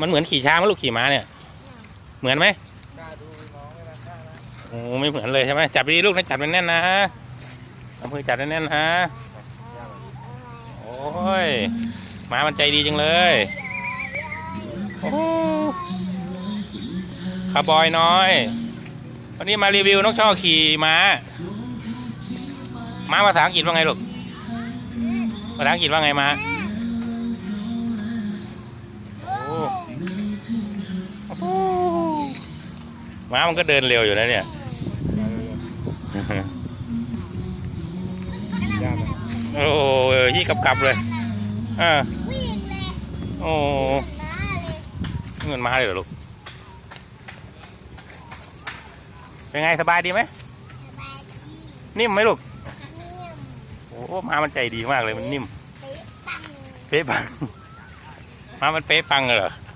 มันเหมือนขี่ช้างไหมลูกขี่ม้าเนี่ย เหมือนไหมโอ้ไม่เหมือนเลยใช่ไหมจับดีลูกนะจับแน่นๆนะเอามือจับแน่นๆนะโอ้ยม้ามันใจดีจังเลยโอ้คาบอยน้อย วันนี้มารีวิวนกช่อขี่ม้าม้าภาษาอังกฤษว่าไงลูกภาษาอังกฤษว่าไงม้า ม้ามันก็เดินเร็วอยู่นะเนี่ยยากไหมโอ้โหยี่กับกับเลยอ่าวิ่งเลยโอ้น้าเลยเงินมาเลยเหรอลูก เป็นไงสบายดีไหมสบายดีนิ่มไหมลูกนิ่มโอ้มามันใจดีมากเลยมันนิ่มเตะปังเป๊ะปังมามันเป๊ะปังเลยเหรอเ